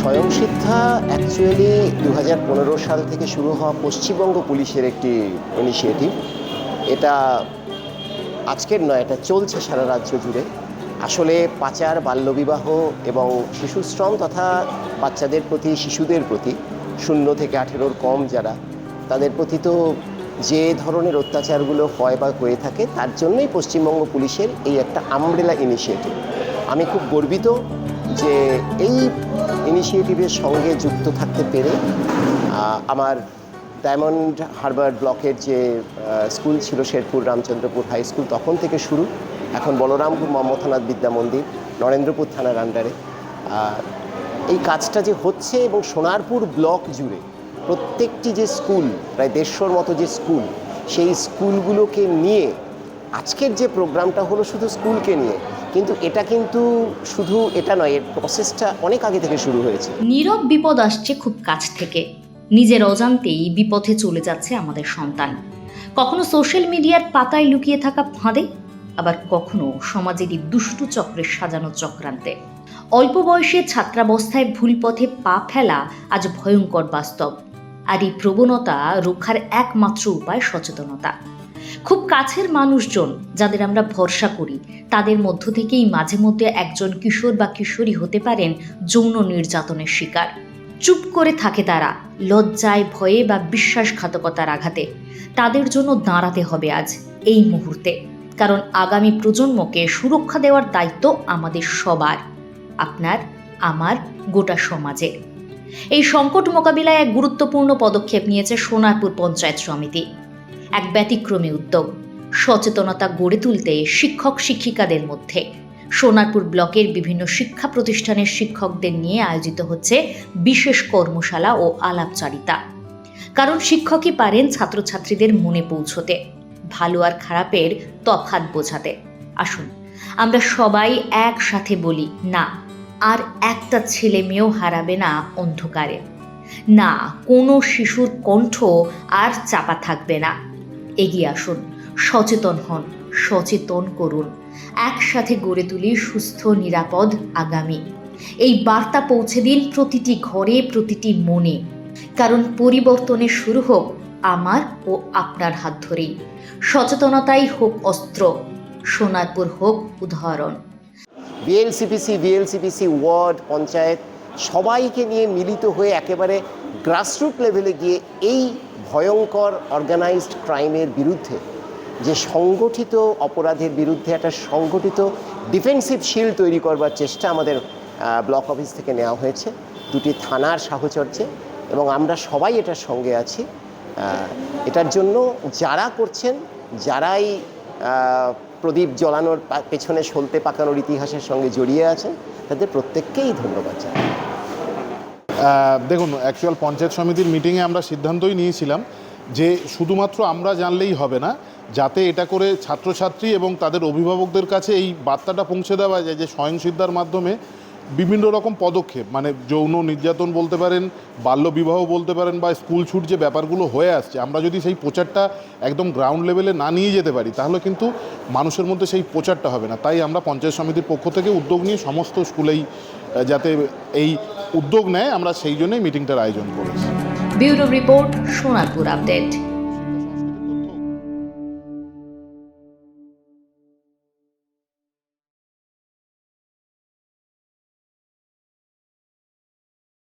স্বয়ংসিদ্ধা actually দু হাজার পনেরো সাল থেকে শুরু হওয়া পশ্চিমবঙ্গ পুলিশের একটি ইনিশিয়েটিভ এটা আজকের নয়, এটা চলছে সারা রাজ্য জুড়ে। আসলে পাচার, বাল্যবিবাহ এবং শিশুশ্রম তথা বাচ্চাদের প্রতি, শিশুদের প্রতি, শূন্য থেকে আঠেরোর কম যারা, তাদের প্রতি তো যে ধরনের অত্যাচারগুলো হয় বা হয়ে থাকে, তার জন্যই পশ্চিমবঙ্গ পুলিশের এই একটা আমব্রেলা ইনিশিয়েটিভ আমি খুব গর্বিত যে এই ইনিশিয়েটিভের সঙ্গে যুক্ত থাকতে পেরে আমার ডায়মন্ড হারবার ব্লকের যে স্কুল ছিল শেরপুর রামচন্দ্রপুর হাই স্কুল তখন থেকে শুরু। এখন বলরামপুর মমথানাথ বিদ্যা মন্দির, নরেন্দ্রপুর থানার আন্ডারে এই কাজটা যে হচ্ছে এবং সোনারপুর ব্লক জুড়ে প্রত্যেকটি যে স্কুল, প্রায় দেড়শোর মতো যে স্কুল, সেই স্কুলগুলোকে নিয়ে আজকের যে প্রোগ্রামটা হলো শুধু স্কুলকে নিয়ে, কিন্তু এটা কিন্তু শুধু এটা নয়, এর প্রসেসটা অনেক আগে থেকে শুরু হয়েছে। নীরব বিপদ আসছে খুব কাছ থেকে। নিজের অজান্তেই বিপথে চলে যাচ্ছে আমাদের সন্তান। কখনো সোশ্যাল মিডিয়ার পাতায় লুকিয়ে থাকা ফাঁদে, আবার কখনো সমাজেরই দুষ্টু চক্রের সাজানো চক্রান্তে। অল্প বয়সে ছাত্রাবস্থায় ভুল পথে পা ফেলা আজ ভয়ঙ্কর বাস্তব। আর এই প্রবণতা রক্ষার একমাত্র উপায় সচেতনতা। খুব কাছের মানুষজন যাদের আমরা ভরসা করি। তাদের মধ্য থেকেই মাঝে মধ্যে একজন কিশোর বা কিশোরী হতে পারেন যৌন নির্যাতনের শিকার। চুপ করে থাকে তারা লজ্জায়, ভয়ে বা বিশ্বাসঘাতকতার আঘাতে। তাদের জন্য দাঁড়াতে হবে আজ এই মুহূর্তে। কারণ আগামী প্রজন্মকে সুরক্ষা দেওয়ার দায়িত্ব আমাদের সবার, আপনার, আমার, গোটা সমাজের এই সংকট মোকাবিলায় এক গুরুত্বপূর্ণ পদক্ষেপ নিয়েছে সোনারপুর পঞ্চায়েত সমিতি। এক ব্যতিক্রমী উদ্যোগ। সচেতনতা গড়ে তুলতে শিক্ষক শিক্ষিকাদের মধ্যে। সোনারপুর ব্লকের বিভিন্ন শিক্ষা প্রতিষ্ঠানের শিক্ষকদের নিয়ে আয়োজিত হচ্ছে বিশেষ কর্মশালা ও আলাপচারিতা। কারণ শিক্ষকই পারেন ছাত্রছাত্রীদের মনে পৌঁছতে, ভালো আর খারাপের তফাৎ বোঝাতে। আসুন, আমরা সবাই একসাথে বলি, না, আর একটা ছেলে মেয়েও হারাবে না অন্ধকারে। না, কোনো শিশুর কণ্ঠ আর চাপা থাকবে না। এগিয়ে আসুন, সচেতন হন, সচেতন করুন। একসাথে গড়ে তুলি সুস্থ, নিরাপদ আগামী। এই বার্তা পৌঁছে দিন প্রতিটি ঘরে, প্রতিটি মনে। কারণ পরিবর্তনের শুরু হোক আমার ও আপনার হাত ধরেই। সচেতনতাই হোক অস্ত্র, সোনারপুর হোক উদাহরণ। বিএলসিপিসি ভিএলসিপিসি ওয়ার্ড, পঞ্চায়েত সবাইকে নিয়ে মিলিত হয়ে একেবারে গ্রাসরুট লেভেলে গিয়ে এই ভয়ঙ্কর অর্গানাইজড ক্রাইমের বিরুদ্ধে, যে সংগঠিত অপরাধের বিরুদ্ধে একটা সংগঠিত ডিফেন্সিভ শিল্ড তৈরি করবার চেষ্টা আমাদের ব্লক অফিস থেকে নেওয়া হয়েছে। দুটি থানার সাহচর্যে এবং আমরা সবাই এটার সঙ্গে আছি। এটার জন্য যারা করছেন, যারাই প্রদীপ জ্বলানোর পেছনে সলতে পাকানোর ইতিহাসের সঙ্গে জড়িয়ে আছেন, তাদের প্রত্যেককেই ধন্যবাদ জানাই। দেখুন অ্যাকচুয়াল পঞ্চায়েত সমিতির মিটিংয়ে আমরা সিদ্ধান্তই নিয়েছিলাম যে শুধুমাত্র আমরা জানলেই হবে না, যাতে এটা করে ছাত্রছাত্রী এবং তাদের অভিভাবকদের কাছে এই বার্তাটা পৌঁছে দেওয়া যায় যে স্বয়ংসিদ্ধার মাধ্যমে বিভিন্ন রকম পদক্ষেপ মানে যৌন নির্যাতন বলতে পারেন বাল্যবিবাহ বলতে পারেন, বা স্কুল ছুট যে ব্যাপারগুলো হয়ে আসছে, আমরা যদি সেই প্রচারটা একদম গ্রাউন্ড লেভেলে না নিয়ে যেতে পারি, তাহলে কিন্তু মানুষের মধ্যে সেই প্রচারটা হবে না। তাই আমরা পঞ্চায়েত সমিতির পক্ষ থেকে উদ্যোগ নিয়ে সমস্ত স্কুলেই যাতে এই উদ্যোগ নেয়, আমরা সেই জন্যই মিটিংটার আয়োজন করেছি। Bureau report Sonarpur update.